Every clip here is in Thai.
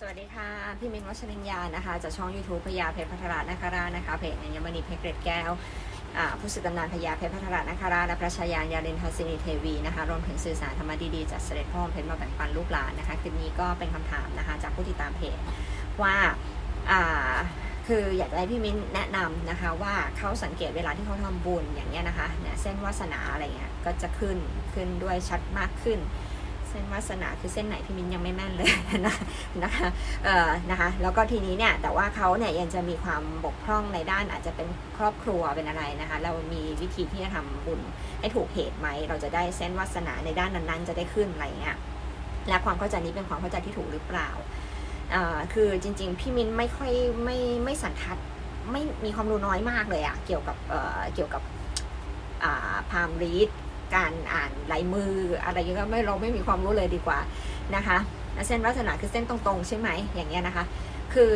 สวัสดีค่ะ พี่มินวัชรินยานะคะจากช่อง YouTube พญาเพชรพัทรานาครานะคะเพจอัญมณีเพชรเกรดแก้วผู้สื่อตำนานพญาเพชรพัทรานาคราและพระชายานยาเรนทัศนีเทวีนะคะรวมถึงสื่อสารธรรมดีๆจากเสด็จพ่อเพชรมาแบ่งปันลูกหลานนะคะคลิปนี้ก็เป็นคำถามนะคะจากผู้ติดตามเพจว่าคืออยากให้พี่มิ้นแนะนำนะคะว่าเขาสังเกตเวลาที่เขาทำบุญอย่างเงี้ยนะคะเนี่ยเส้นวาสนาอะไรเงี้ยก็จะขึ้นขึ้นด้วยชัดมากขึ้น เส้นวาสนาคือเส้นไหนพี่มิ้นยังไม่แม่นเลยนะนะคะเอ่อนะคะแล้วก็ทีนี้เนี่ยแต่ว่าเขาเนี่ยยังจะมีความบกพร่องในด้านอาจจะเป็นครอบครัวเป็นอะไรนะคะเรามีวิธีที่จะทำบุญให้ถูกเหตุไหมเราจะได้เส้นวาสนาในด้านนั้นๆ จะได้ขึ้นอะไรเงี้ยและความเข้าใจนี้เป็นความเข้าใจที่ถูกหรือเปล่าอ่าคือจริงๆ พี่มิ้นไม่ค่อยไม่ไม่สันทัดไม่มีความรู้น้อยมากเลยอะเกี่ยวกับเอ่อเกี่ยวกับอ่าพามรีด การอ่านลายมืออะไรอย่างเงี้ยก็ไม่เราไม่มีความรู้เลยดีกว่านะคะเส้นวาสนาคือเส้นตรงๆ ใช่ไหมอย่างเงี้ยนะคะ คือ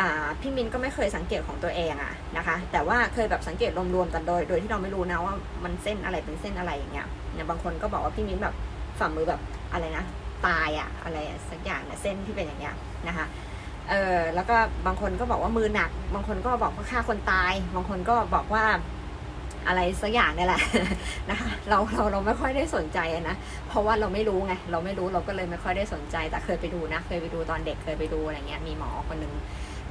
อพี่มินก็ไม่เคยสังเกตของตัวเองอะนะคะ แต่ว่าเคยแบบสังเกตรวมๆกันโดย โดยที่เราไม่รู้นะว่ามันเส้นอะไรเป็นเส้นอะไรอย่างเงี้ยเนี่ยบางคนก็บอกว่าพี่มินแบบฝ่ามือแบบอะไรนะตายอะอะไรสักอย่างเนี่ยเส้นที่เป็นอย่างเงี้ยนะคะเออแล้วก็บางคนก็บอกว่ามือหนัก บางคนก็บอกว่าฆ่าคนตาย บางคนก็บอกว่า อะไรสักอย่างนี่แหละนะคะเราเราเราไม่ค่อยได้สนใจนะเพราะว่าเราไม่รู้ไงเราไม่รู้เราก็เลยไม่ค่อยได้สนใจ แต่เคยไปดูนะ เคยไปดูตอนเด็กเคยไปดูอะไรเงี้ยมีหมอคนหนึง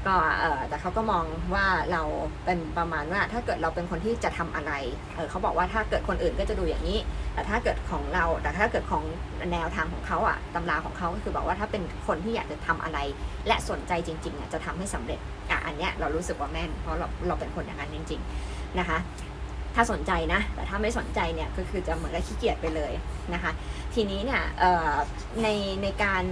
ก็เออแต่เขาก็มองว่าเราเป็นประมาณว่าถ้าเกิดเราเป็นคนที่จะทำอะไรเออเขาบอกว่าถ้าเกิดคนอื่นก็จะดูอย่างนี้ แต่ถ้าเกิดของเราแต่ถ้าเกิดของแนวทางของเขาอะตำราของเขาก็คือบอกว่าถ้าเป็นคนที่อยากจะทำอะไร และสนใจจริงๆอะจะทำให้สำเร็จอะอันเนี้ยเรารู้สึกว่าแม่นเพราะเราเราเป็นคนอย่างนั้นจริง ๆนะคะ ถ้าสนใจนะ แต่ถ้าไม่สนใจเนี่ยก็คือจะเหมือนกับขี้เกียจไปเลยนะคะ ทีนี้เนี่ยในในการ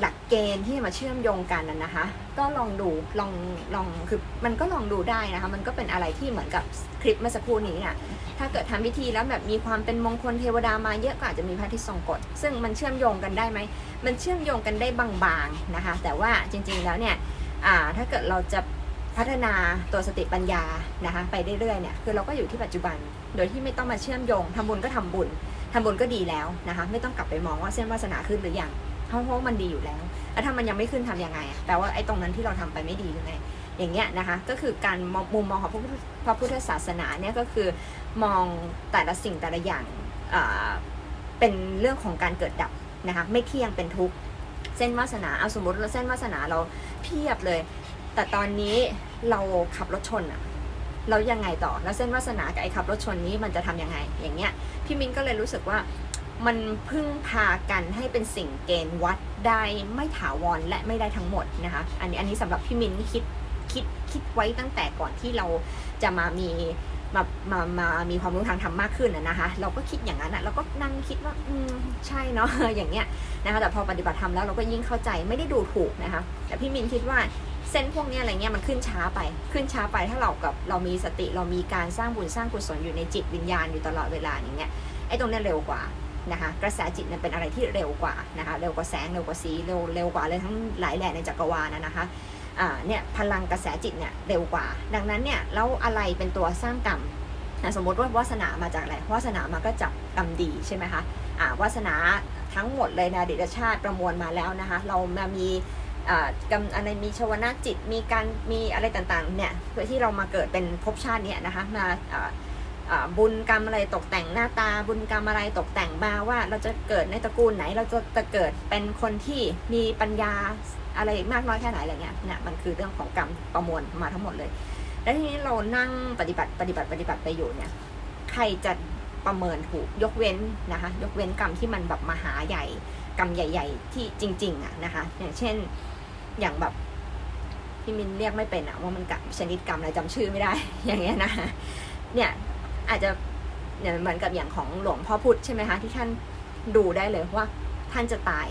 หลักเกณฑ์ที่มาเชื่อมโยงกันนะนะคะ ก็ลองดูลองลองคือมันก็ลองดูได้นะคะ มันก็เป็นอะไรที่เหมือนกับคลิปเมื่อสักครู่นี้เนี่ยถ้าเกิดทำพิธีแล้วแบบมีความเป็นมงคลเทวดามาเยอะก็อาจจะมีพระทิตย์ทรงกฎซึ่งมันเชื่อมโยงกันได้ไหมมันเชื่อมโยงกันได้บางๆนะคะ แต่ว่าจริงๆแล้วเนี่ยถ้าเกิดเราจะ พัฒนาตัวสติปัญญานะคะไปเรื่อยๆเนี่ยคือเราก็อยู่ที่ปัจจุบัน โดยที่ไม่ต้องมาเชื่อมโยงทำบุญก็ทำบุญทำบุญก็ดีแล้วนะคะไม่ต้องกลับไปมองว่าเส้นวาสนาขึ้นหรือยังเพราะเพรามันดีอยู่แล้วแล้วถ้ามันยังไม่ขึ้นทำยังไงอะแปลว่าไอ้ตรงนั้นที่เราทำไปไม่ดีหรือไงอย่างเงี้ยนะคะก็คือการมุมมองของพระพุทธพระพุทธศาสนาเนี่ยก็คือมองแต่ละสิ่งแต่ละอย่างเป็นเรื่องของการเกิดดับนะคะไม่เที่ยงเป็นทุกข์เส้นวาสนาเอาสมมติเราเส้นวาสนาเราเพียบเลย แต่ตอนนี้เราขับรถชนอะเรายังไงต่อ แล้วเส้นวาสนากับไอ้ขับรถชนนี้มันจะทำยังไง อย่างเงี้ย พี่มิ้นก็เลยรู้สึกว่ามันพึ่งพากันให้เป็นสิ่งเกณฑ์วัดได้ไม่ถาวรและไม่ได้ทั้งหมดนะคะ อันนี้อันนี้สำหรับพี่มิ้นคิดคิดคิดไว้ตั้งแต่ก่อนที่เราจะมามีมามามามีความรู้ทางธรรมมากขึ้นนะนะคะ เราก็คิดอย่างนั้นอะเราก็นั่งคิดว่า อืมใช่เนาะอย่างเงี้ยนะคะแต่พอปฏิบัติธรรมแล้วเราก็ยิ่งเข้าใจไม่ได้ดูถูกนะคะ แต่พี่มินคิดว่า เส้นพวกนี้อะไรเงี้ยมันขึ้นช้าไป ขึ้นช้าไปถ้าเรากับเรามีสติเรามีการสร้างบุญสร้างกุศลอยู่ในจิตวิญญาณอยู่ตลอดเวลาอย่างเงี้ยไอ้ตรงนี้เร็วกว่านะคะกระแสจิตเนี่ยเป็นอะไรที่เร็วกว่านะคะเร็วกว่าแสงเร็วกว่าสีเร็วเร็วกว่าเลยทั้งหลายแหล่ในจักรวาลนะนะคะอ่าเนี่ยพลังกระแสจิตเนี่ยเร็วกว่า ดังนั้นเนี่ยแล้วอะไรเป็นตัวสร้างกรรมสมมติว่าวาสนามาจากอะไรวาสนามาก็จากกรรมดีใช่ไหมคะอ่าวาสนาทั้งหมดเลยในอดีตชาติประมวลมาแล้วนะคะเรามามี กรรมอะไรมีชวนาจิตมีการมีอะไรต่างๆเนี่ยเพื่อที่เรามาเกิดเป็นภพชาติเนี่ยนะคะมาอ่าอ่าบุญกรรมอะไรตกแต่งหน้าตาบุญกรรมอะไรตกแต่งมาว่าเราจะเกิดในตระกูลไหน เราจะจะเกิดเป็นคนที่มีปัญญาอะไรมากน้อยแค่ไหนอะไรเงี้ยเนี่ยมันคือเรื่องของกรรมประมวลมาทั้งหมดเลย แล้วทีนี้เรานั่งปฏิบัติปฏิบัติปฏิบัติไปอยู่เนี่ยใครจะประเมินถูกยกเว้นนะคะยกเว้นกรรมที่มันแบบมหาใหญ่กรรมใหญ่ ๆ ที่จริงๆอะนะคะอย่างเช่น อย่างแบบพี่มินเรียกไม่เป็นอะว่ามันกับชนิดกรรมอะไรจำชื่อไม่ได้ อย่างเงี้ยนะเนี่ยอาจจะเนี่ยเหมือนกับอย่างของหลวงพ่อพุธใช่ไหมคะที่ท่านดูได้เลยว่า ท่านจะตาย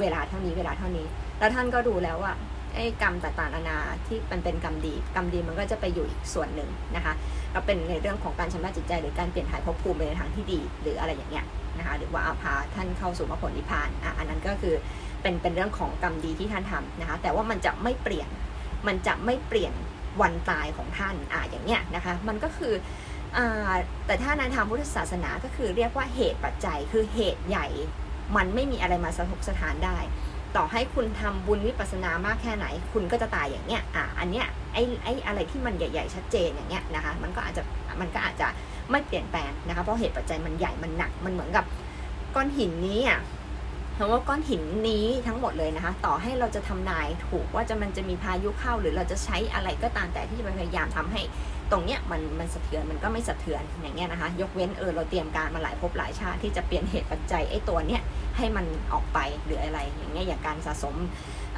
เวลาเท่านี้เวลาเท่านี้ แล้วท่านก็ดูแล้วว่าไอ้กรรมต่างๆนานาที่มันเป็นกรรมดี กรรมดีมันก็จะไปอยู่อีกส่วนหนึ่งนะคะก็เป็นในเรื่องของการชำระจิตใจ หรือการเปลี่ยนถ่ายภพภูมิไปในทางที่ดี หรืออะไรอย่างเงี้ยนะคะหรือว่าอาพาท่านเข้าสู่มรรคผลนิพพานอะอันนั้นก็คือ เป็นเป็นเรื่องของกรรมดีที่ท่านทำนะคะ แต่ว่ามันจะไม่เปลี่ยน มันจะไม่เปลี่ยนวันตายของท่านอ่าอย่างเนี้ยนะคะ มันก็คืออ่าแต่ถ้าในทางพุทธศาสนาก็คือเรียกว่าเหตุปัจจัย คือเหตุใหญ่ มันไม่มีอะไรมาสะทกสถานได้ ต่อให้คุณทำบุญวิปัสสนามากแค่ไหน คุณก็จะตายอย่างเนี้ยอะอันเนี้ยไอ้ไอ้อะไรที่มันใหญ่ ๆ ชัดเจนอย่างเงี้ยนะคะ มันก็อาจจะมันก็อาจจะไม่เปลี่ยนแปลงนะคะ เพราะเหตุปัจจัยมันใหญ่ มันหนัก มันเหมือนกับก้อนหินนี้อะ คำว่าก้อนหินนี้ทั้งหมดเลยนะคะ ต่อให้เราจะทำนายถูกว่าจะมันจะมีพายุเข้า หรือเราจะใช้อะไรก็ตามแต่ที่จะพยายามทำให้ตรงเนี้ยมันมันสะเทือนมันก็ไม่สะเทือนอย่างเงี้ยนะคะ ยกเว้นเออเราเตรียมการมาหลายภพหลายชาติที่จะเปลี่ยนเหตุปัจจัยไอ้ตัวเนี้ยให้มันออกไปหรืออะไรอย่างเงี้ยอย่างการสะสม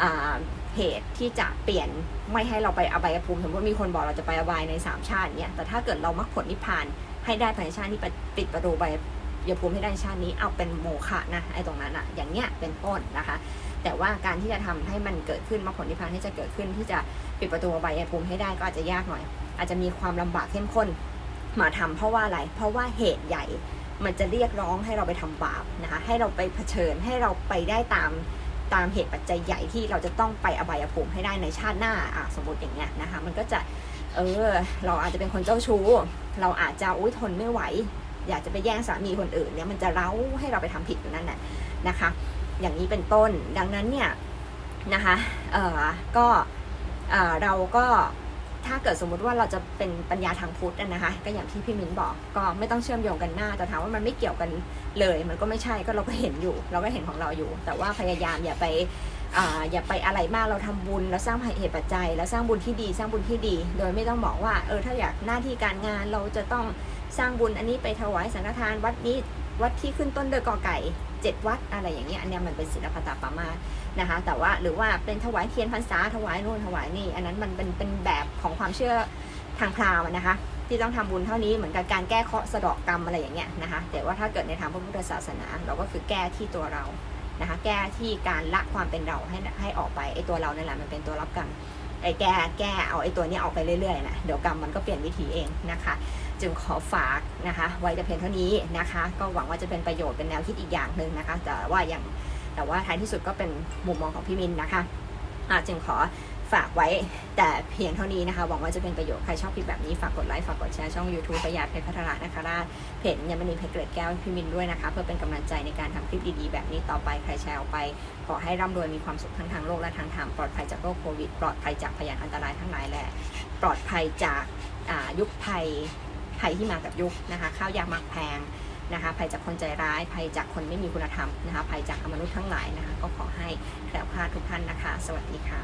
อ่าเหตุที่จะเปลี่ยนไม่ให้เราไปอบายภูมิสมมติมีคนบอกเราจะไปอบายในสามชาติเนี่ยแต่ถ้าเกิดเรามรรคผลนิพพานให้ได้ภายในชาตินี้ปิดประตูไป อย่าภูมิให้ได้ชาตินี้เอาเป็นโมฆะนะไอ้ตรงนั้นอะอย่างเงี้ยเป็นต้นนะคะ แต่ว่าการที่จะทำให้มันเกิดขึ้นมรรคผลนิพพานที่จะเกิดขึ้นที่จะปิดประตูอบายภูมิให้ได้ก็อาจจะยากหน่อย อาจจะมีความลำบากเข้มข้นมาทำเพราะว่าอะไร เพราะว่าเหตุใหญ่มันจะเรียกร้องให้เราไปทำบาปนะคะให้เราไปเผชิญให้เราไปได้ตามตามเหตุปัจจัยใหญ่ที่เราจะต้องไปอบายภูมิให้ได้ในชาติหน้าอะสมมติอย่างเงี้ยนะคะมันก็จะเออเราอาจจะเป็นคนเจ้าชู้ เราอาจจะอุ้ยทนไม่ไหว อยากจะไปแย่งสามีคนอื่นเนี่ยมันจะเร้าให้เราไปทำผิดอยู่นั่นแหละนะคะ อย่างนี้เป็นต้นดังนั้นเนี่ยนะคะเออก็เออเราก็ถ้าเกิดสมมุติว่าเราจะเป็นปัญญาทางพุทธนะคะ ก็อย่างที่พี่มิ้นบอกก็ไม่ต้องเชื่อมโยงกันหน้าแต่ถามว่ามันไม่เกี่ยวกันเลย มันก็ไม่ใช่ก็เราก็เห็นอยู่ เราก็เห็นของเราอยู่ แต่ว่าพยายามอย่าไป อย่าไปอะไรมากเราทำบุญเราสร้างเหตุปัจจัยแล้วสร้างบุญที่ดี สร้างบุญที่ดี โดยไม่ต้องบอกว่าเออถ้าอยากหน้าที่การงานเราจะต้องสร้างบุญอันนี้ไปถวายสังฆทานวัดนี้วัดที่ขึ้นต้นด้วยกอไก่เจ็ดวัดอะไรอย่างเงี้ยอันเนี้ยมันเป็นศิลปตาปามานะคะ แต่ว่าหรือว่าเป็นถวายเทียนพรรษาถวายนู่นถวายนี่ อันนั้นมันเป็นเป็นแบบของความเชื่อทางพราหมณ์นะคะ ที่ต้องทำบุญเท่านี้เหมือนกับการแก้เคราะห์สะเดาะกรรมอะไรอย่างเงี้ยนะคะ แต่ว่าถ้าเกิดในทางพระพุทธศาสนา เราก็คือแก้ที่ตัวเรา นะคะ แก้ที่การละความเป็นเราให้ให้ออกไปไอ้ตัวเรานั่นแหละมันเป็นตัวรับกรรมไอ้แก้แก้เอาไอ้ตัวนี้ออกไปเรื่อยๆนะเดี๋ยวกรรมมันก็เปลี่ยนวิธีเองนะคะ จึงขอฝากนะคะไว้แต่เพียงเท่านี้นะคะ ก็หวังว่าจะเป็นประโยชน์เป็นแนวคิดอีกอย่างหนึ่งนะคะ แต่ว่าอย่างแต่ว่าท้ายที่สุดก็เป็นมุมมองของพี่มินนะคะะจึงขอ ฝากไว้แต่เพียงเท่านี้นะคะ หวังว่าจะเป็นประโยชน์ ใครชอบคลิปแบบนี้ ฝากกดไลค์ ฝากกดแชร์ช่อง YouTube ประหยัดเพชรพัฒนานะคะราชเพจยมณีเพชรเกล็ดแก้วพี่มินด้วยนะคะ เพื่อเป็นกำลังใจในการทำคลิปดีๆ แบบนี้ต่อไป ใครแชร์ออกไป ขอให้ร่ำรวยมีความสุขทั้งทางโลกและทางธรรม ปลอดภัยจากโรคโควิด ปลอดภัยจากพยานอันตรายทั้งหลายแหละ ปลอดภัยจากยุคภัยภัยที่มากับยุคนะคะ ข้าวยากหมากแพงนะคะภัยจากคนใจร้าย ภัยจากคนไม่มีคุณธรรมนะคะ ภัยจากมนุษย์ทั้งหลายนะคะ ก็ขอให้แคล้วคลาดทุกท่านนะคะ สวัสดีค่ะ